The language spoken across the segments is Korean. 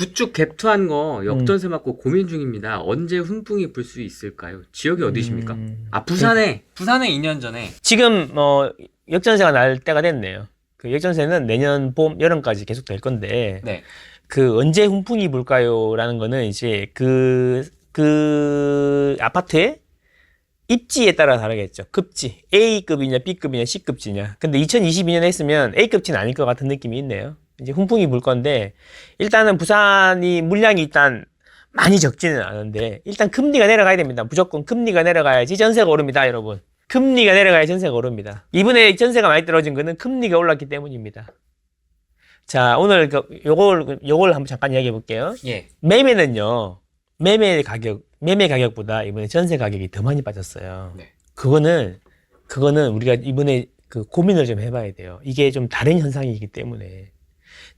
구축 갭투한 거 역전세 맞고 고민 중입니다. 언제 훈풍이 불 수 있을까요? 지역이 어디십니까? 음, 아 부산에 부산에 2년 전에 지금 뭐 역전세가 날 때가 됐네요. 그 역전세는 내년 봄 여름까지 계속 될 건데 네. 그 언제 훈풍이 불까요라는 거는 이제 그, 그 아파트의 입지에 따라 다르겠죠. 급지. A급이냐, B급이냐, C급지냐. 근데 2022년에 했으면 A급지는 아닐 것 같은 느낌이 있네요. 이제 훈풍이 불 건데, 일단은 부산이 물량이 일단 많이 적지는 않은데, 일단 금리가 내려가야 됩니다. 무조건 금리가 내려가야지 전세가 오릅니다, 여러분. 금리가 내려가야 전세가 오릅니다. 이번에 전세가 많이 떨어진 거는 금리가 올랐기 때문입니다. 자, 오늘 그 요걸, 요걸 한번 잠깐 이야기해 볼게요. 예. 매매는요, 매매 가격, 매매 가격보다 이번에 전세 가격이 더 많이 빠졌어요. 네. 그거는, 그거는 우리가 이번에 그 고민을 좀 해봐야 돼요. 이게 좀 다른 현상이기 때문에.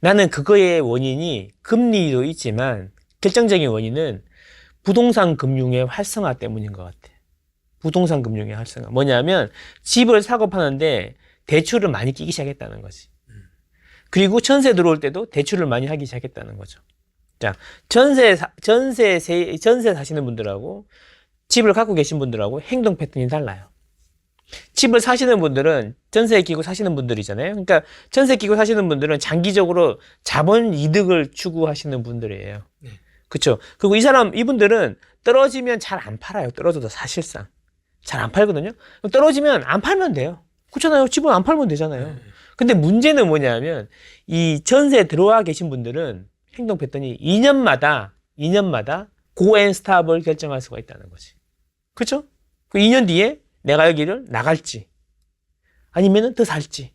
나는 그거의 원인이 금리도 있지만 결정적인 원인은 부동산 금융의 활성화 때문인 것 같아. 부동산 금융의 활성화. 뭐냐면 집을 사고 파는데 대출을 많이 끼기 시작했다는 거지. 그리고 전세 들어올 때도 대출을 많이 하기 시작했다는 거죠. 자, 전세, 사- 전세, 세- 전세 사시는 분들하고 집을 갖고 계신 분들하고 행동 패턴이 달라요. 집을 사시는 분들은 전세 끼고 사시는 분들이잖아요. 그러니까 전세 끼고 사시는 분들은 장기적으로 자본 이득을 추구하시는 분들이에요. 네. 그렇죠. 그리고 이 사람 이분들은 떨어지면 잘 안 팔아요. 떨어져도 사실상 잘 안 팔거든요. 떨어지면 안 팔면 돼요. 그렇잖아요. 집은 안 팔면 되잖아요. 근데 문제는 뭐냐면 이 전세 들어와 계신 분들은 행동 패턴이 2년마다 2년마다 고앤 스탑을 결정할 수가 있다는 거지. 그렇죠? 그 2년 뒤에 내가 여기를 나갈지 아니면은 더 살지.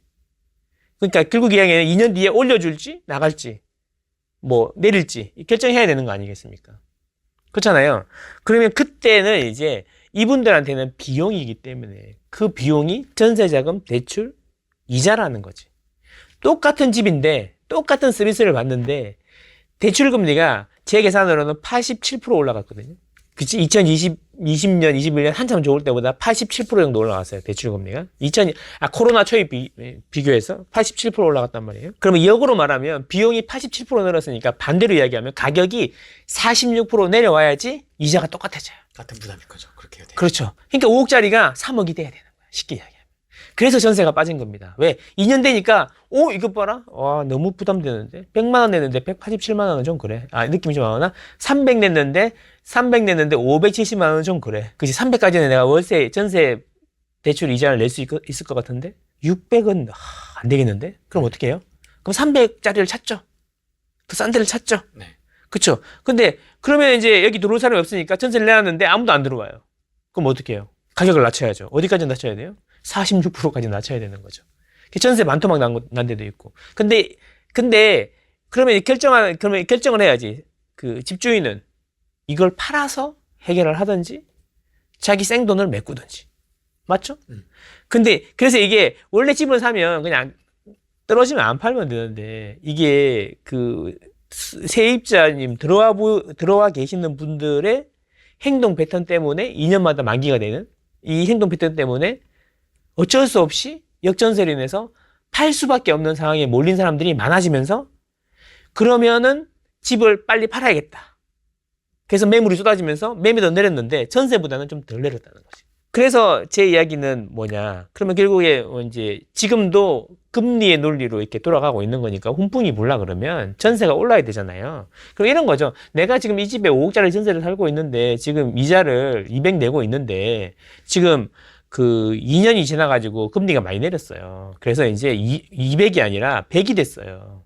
그러니까 결국 이야기는 2년 뒤에 올려줄지 나갈지 뭐 내릴지 결정해야 되는 거 아니겠습니까? 그렇잖아요. 그러면 그때는 이제 이분들한테는 비용이기 때문에 그 비용이 전세자금 대출 이자라는 거지. 똑같은 집인데 똑같은 서비스를 받는데 대출 금리가 제 계산으로는 87% 올라갔거든요. 그치? 2020, 20년, 21년 한참 좋을 때보다 87% 정도 올라갔어요. 대출 금리가. 2000, 아, 코로나 초에 비, 비교해서 87% 올라갔단 말이에요. 그러면 역으로 말하면 비용이 87% 늘었으니까 반대로 이야기하면 가격이 46% 내려와야지 이자가 똑같아져요. 같은 부담이 커죠. 그렇게 해야 돼. 그렇죠. 그러니까 5억짜리가 3억이 돼야 되는 거야. 쉽게 이야기하면. 그래서 전세가 빠진 겁니다. 왜? 2년 되니까, 오, 이것 봐라. 와, 너무 부담되는데. 100만 원 냈는데 187만 원은 좀 그래. 아, 느낌이 좀 안 오나? 300 냈는데, 300 냈는데 570만 원은 좀 그래. 그치? 300까지는 내가 월세, 전세 대출 이자를 낼 수 있을 것 같은데? 600은, 안 되겠는데? 그럼 어떻게 해요? 그럼 300짜리를 찾죠. 더 싼 데를 찾죠. 네. 그쵸? 근데, 그러면 이제 여기 들어올 사람이 없으니까 전세를 내놨는데 아무도 안 들어와요. 그럼 어떻게 해요? 가격을 낮춰야죠. 어디까지 낮춰야 돼요? 46%까지 낮춰야 되는 거죠. 전세 많토막 난, 거- 난 데도 있고. 근데, 근데, 그러면 결정한, 그러면 결정을 해야지. 그 집주인은 이걸 팔아서 해결을 하든지 자기 생돈을 메꾸든지. 맞죠? 음. 근데, 그래서 이게 원래 집을 사면 그냥 떨어지면 안 팔면 되는데 이게 그 세입자님 들어와 보, 들어와 계시는 분들의 행동 패턴 때문에 2년마다 만기가 되는 이 행동 패턴 때문에 어쩔 수 없이 역전세로 인해서 팔 수밖에 없는 상황에 몰린 사람들이 많아지면서 그러면은 집을 빨리 팔아야겠다. 그래서 매물이 쏟아지면서 더 내렸는데 전세보다는 좀 덜 내렸다는 거지. 그래서 제 이야기는 뭐냐. 그러면 결국에 어 이제 지금도 금리의 논리로 이렇게 돌아가고 있는 거니까 훈풍이 불라 그러면 전세가 올라야 되잖아요. 그럼 이런 거죠. 내가 지금 이 집에 5억짜리 전세를 살고 있는데 지금 이자를 200 내고 있는데 지금 그 2년이 지나가지고 금리가 많이 내렸어요. 그래서 이제 200이 아니라 100이 됐어요.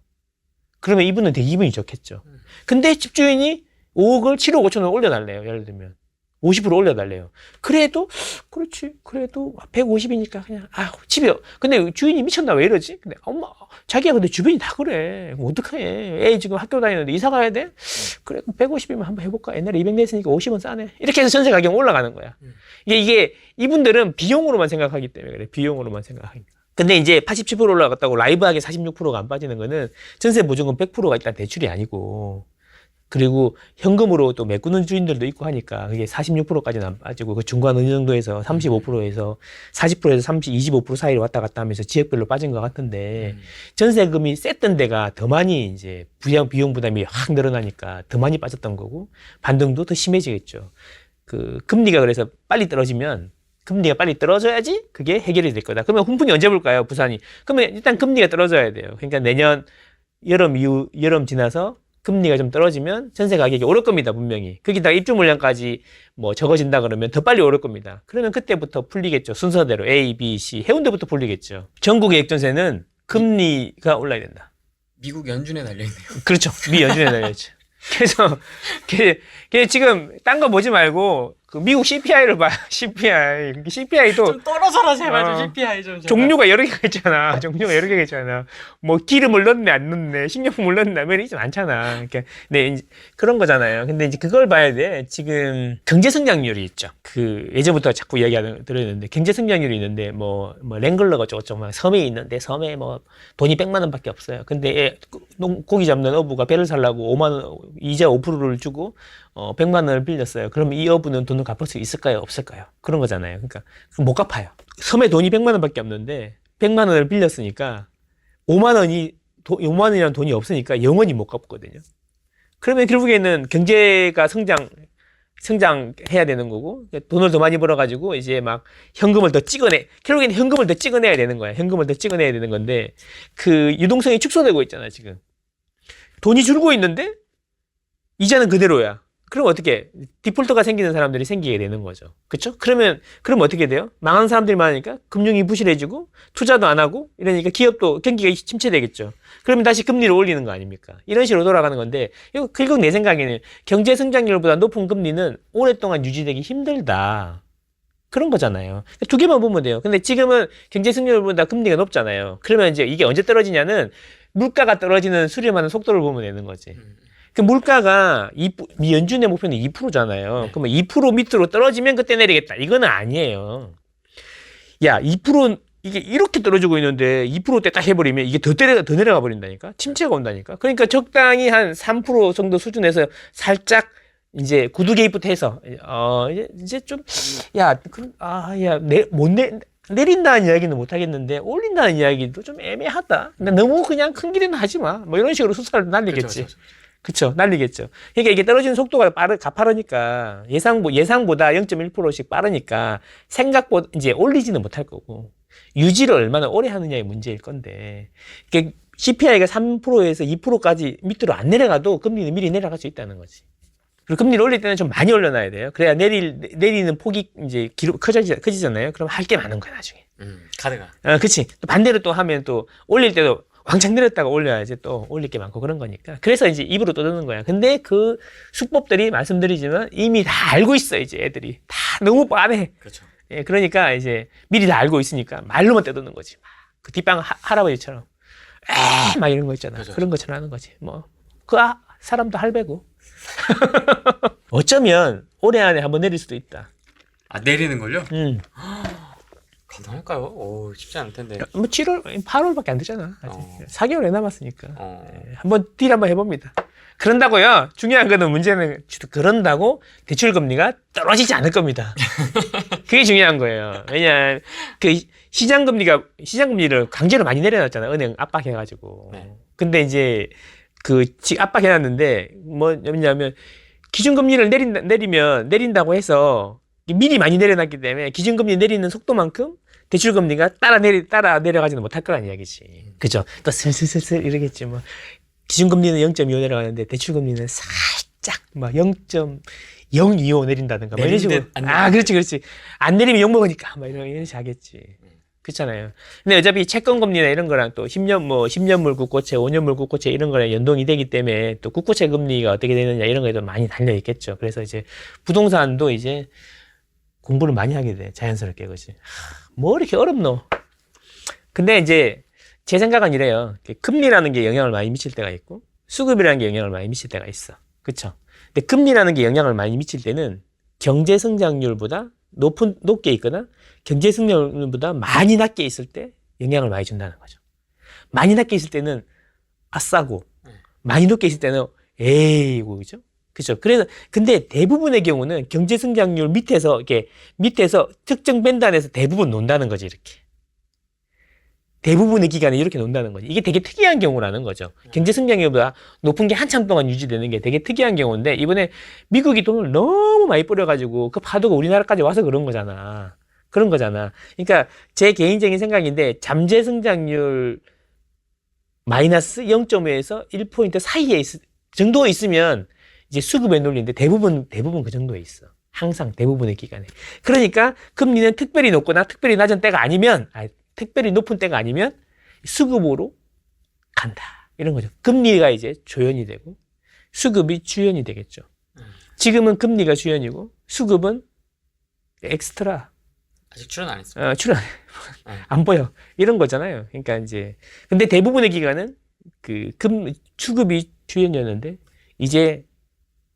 그러면 이분은 되게 기분이 좋겠죠. 근데 집주인이 5억을 7억 5천원 올려달래요. 예를 들면. 50% 올려달래요. 그래도, 그렇지. 그래도 150이니까 그냥, 아, 집에, 근데 주인이 미쳤나 왜 이러지? 근데 엄마, 자기야, 근데 주변이 다 그래. 어떡해. 애 지금 학교 다니는데 이사 가야 돼? 그래, 150이면 한번 해볼까? 옛날에 200 냈으니까 50원 싸네. 이렇게 해서 전세 가격 올라가는 거야. 음. 이게, 이게, 이분들은 비용으로만 생각하기 때문에 그래. 비용으로만 생각하니까. 근데 이제 87% 올라갔다고 라이브하게 46%가 안 빠지는 거는 전세 보증금 100%가 일단 대출이 아니고 그리고 현금으로 또 메꾸는 주인들도 있고 하니까 그게 46%까지는 안 빠지고 그 중간 어느 정도에서 35%에서 40%에서 30, 25% 사이로 왔다 갔다 하면서 지역별로 빠진 것 같은데 음. 전세금이 셌던 데가 더 많이 이제 부양 비용 부담이 확 늘어나니까 더 많이 빠졌던 거고 반등도 더 심해지겠죠. 그 금리가 그래서 빨리 떨어지면 금리가 빨리 떨어져야지 그게 해결이 될 거다. 그러면 훈풍이 언제 볼까요? 부산이. 그러면 일단 금리가 떨어져야 돼요. 그러니까 내년 여름 이후 여름 지나서 금리가 좀 떨어지면 전세 가격이 오를 겁니다, 분명히. 거기다가 입주 물량까지 뭐 적어진다 그러면 더 빨리 오를 겁니다. 그러면 그때부터 풀리겠죠. 순서대로 A, B, C 해운대부터 풀리겠죠. 전국의 액전세는 금리가 올라야 된다. 미국 연준에 달려 있네요. 그렇죠. 미 연준에 달려있죠. 그래서 걔, 걔 지금 딴 거 보지 말고 그 미국 CPI를 봐. CPI. CPI도 떨어져라 제발 좀 CPI 좀. 종류가 여러 개가 있잖아. 종류가 여러 개가 있잖아. 뭐 기름을 넣네 안 넣네, 식료품을 넣네, 뭐 이런 많잖아. 그러니까 네 이제 그런 거잖아요. 근데 이제 그걸 봐야 돼. 지금 경제 성장률이 있죠. 그 예전부터 자꾸 이야기하는 들었는데 경제 성장률이 있는데 뭐뭐 랭글러가 저쪽 막 섬에 있는데 섬에 뭐 돈이 100만 원밖에 없어요. 근데 얘 농- 고기 잡는 어부가 배를 살라고 5만 원 이자 5%를 주고 어 100만 원을 빌렸어요. 그럼 이 어부는 돈을 갚을 수 있을까요? 없을까요? 그런 거잖아요. 그러니까 못 갚아요. 섬에 돈이 100만 원밖에 없는데 100만 원을 빌렸으니까 5만 원이 도, 5만 원이라는 돈이 없으니까 영원히 못 갚거든요. 그러면 결국에는 경제가 성장 성장해야 되는 거고 돈을 더 많이 벌어 가지고 이제 막 현금을 더 찍어내 결국에는 현금을 더 찍어내야 되는 거야. 현금을 더 찍어내야 되는 건데 그 유동성이 축소되고 있잖아, 지금. 돈이 줄고 있는데 이자는 그대로야. 그럼 어떻게 디폴트가 생기는 사람들이 생기게 되는 거죠. 그렇죠? 그러면 그럼 어떻게 돼요? 망하는 사람들이 많으니까 금융이 부실해지고 투자도 안 하고 이러니까 기업도 경기가 침체되겠죠. 그러면 다시 금리를 올리는 거 아닙니까? 이런 식으로 돌아가는 건데 이거 결국 내 생각에는 경제 성장률보다 높은 금리는 오랫동안 유지되기 힘들다. 그런 거잖아요. 두 개만 보면 돼요. 근데 지금은 경제 성장률보다 금리가 높잖아요. 그러면 이제 이게 언제 떨어지냐는 물가가 떨어지는 수렴하는 속도를 보면 되는 거지. 음. 그 물가가 이미 연준의 목표는 2%잖아요. 그러면 2% 밑으로 떨어지면 그때 내리겠다. 이거는 아니에요. 야, 2% 이게 이렇게 떨어지고 있는데 2%대 딱 해버리면 이게 더 내려가 더 내려가 버린다니까. 침체가 온다니까. 그러니까 적당히 한 3% 정도 수준에서 살짝 이제 구두 개입부터 해서 어 이제 이제 좀야아야내못내 내린다는 이야기는 못 하겠는데 올린다는 이야기도 좀 애매하다. 근데 너무 그냥 큰 길은 하지 마. 뭐 이런 식으로 수사를 날리겠지. 그렇죠, 그쵸 날리겠죠. 그러니까 이게 떨어지는 속도가 빠르 가파르니까 예상 예상보다 0.1%씩 빠르니까 생각보다 이제 올리지는 못할 거고 유지를 얼마나 오래 하느냐의 문제일 건데 이게 CPI가 3%에서 2%까지 밑으로 안 내려가도 금리는 미리 내려갈 수 있다는 거지. 그리고 금리를 올릴 때는 좀 많이 올려놔야 돼요. 그래야 내릴 내리는 폭이 이제 기록 커지 커지잖아요. 그럼 할 게 많은 거야 나중에. 음, 카드가. 어, 그치. 또 반대로 또 하면 또 올릴 때도 왕창 내렸다가 올려야지 또 올릴 게 많고 그런 거니까. 그래서 이제 입으로 떠드는 거야. 근데 그 수법들이 말씀드리지만 이미 다 알고 있어, 이제 애들이. 다 너무 뻔해. 그렇죠. 예, 그러니까 이제 미리 다 알고 있으니까 말로만 떠드는 거지. 막그 뒷방 하, 할아버지처럼. 에, 막 이런 거 있잖아. 그죠. 그런 것처럼 하는 거지. 뭐. 그 아, 사람도 할배고. 어쩌면 올해 안에 한번 내릴 수도 있다. 아 내리는 걸요? 음. 가능할까요? 오 쉽지 않을 텐데. 뭐 7월, 8월밖에 안 되잖아. 아직. 어. 4개월 애 남았으니까. 어. 네, 한번 딜 한번 해봅니다. 그런다고요. 중요한 거는 문제는 그런다고 대출 금리가 떨어지지 않을 겁니다. 그게 중요한 거예요. 왜냐 그 시장 금리가 시장 금리를 강제로 많이 내려놨잖아요. 은행 압박해가지고. 네. 근데 이제 그 지- 압박해놨는데 뭐냐면 기준금리를 내린다, 내리면 내린다고 해서 미리 많이 내려놨기 때문에 기준금리 내리는 속도만큼 대출금리가 따라 내리 따라 내려가지는 못할 거란 이야기지. 그죠? 또 슬슬슬슬 이러겠지 뭐. 기준금리는 0.25 내려가는데 대출금리는 살짝 막 0.025 내린다든가 뭐 이런 식으로. 아, 그렇지, 그렇지. 안 내리면 욕 먹으니까 막 이런 이런 식으로 하겠지. 그렇잖아요. 근데 어차피 채권금리나 이런 거랑 또 10년 뭐 10년물 국고채, 5년물 국고채 이런 거랑 연동이 되기 때문에 또 국고채 금리가 어떻게 되느냐 이런 거에도 많이 달려 있겠죠. 그래서 이제 부동산도 이제 공부를 많이 하게 돼. 자연스럽게 그지. 뭐 이렇게 어렵노? 근데 이제 제 생각은 이래요. 금리라는 게 영향을 많이 미칠 때가 있고 수급이라는 게 영향을 많이 미칠 때가 있어. 그쵸? 근데 금리라는 게 영향을 많이 미칠 때는 경제 성장률보다 높은 높게 있거나 경제 성장률보다 많이 낮게 있을 때 영향을 많이 준다는 거죠. 많이 낮게 있을 때는 아싸고 네. 많이 높게 있을 때는 에이고 그죠? 그죠? 그래서 근데 대부분의 경우는 경제 성장률 밑에서 이렇게 밑에서 특정 밴드 안에서 대부분 논다는 거지 이렇게. 대부분의 기간에 이렇게 논다는 거지. 이게 되게 특이한 경우라는 거죠. 경제 성장률보다 높은 게 한참 동안 유지되는 게 되게 특이한 경우인데 이번에 미국이 돈을 너무 많이 뿌려가지고 그 파도가 우리나라까지 와서 그런 거잖아. 그런 거잖아. 그러니까 제 개인적인 생각인데 잠재 성장률 마이너스 0.5에서 1포인트 사이에 있, 정도 있으면 이제 수급에 눌리는데 대부분 대부분 그 정도에 있어. 항상 대부분의 기간에. 그러니까 금리는 특별히 높거나 특별히 낮은 때가 아니면 아, 특별히 높은 때가 아니면 수급으로 간다. 이런 거죠. 금리가 이제 조연이 되고 수급이 주연이 되겠죠. 지금은 금리가 주연이고 수급은 엑스트라 아직 출연 안. 어, 출연 네. 안 보여 이런 거잖아요. 그러니까 이제 근데 대부분의 기간은 그 금 수급이 주연이었는데 이제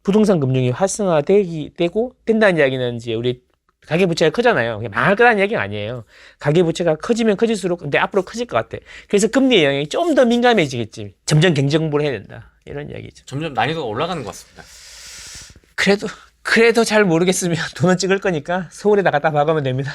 부동산 금융이 활성화되기 되고 된다는 이야기는 이제 우리 가계 부채가 크잖아요. 망할 거라는 이야기가 아니에요. 가계 부채가 커지면 커질수록 근데 앞으로 커질 것 같아. 그래서 금리 영향이 좀 더 민감해지겠지. 점점 경제 공부를 해야 된다. 이런 이야기죠. 점점 난이도가 올라가는 것 같습니다. 그래도 그래도 잘 모르겠으면 돈은 찍을 거니까 서울에다 갖다 박으면 됩니다.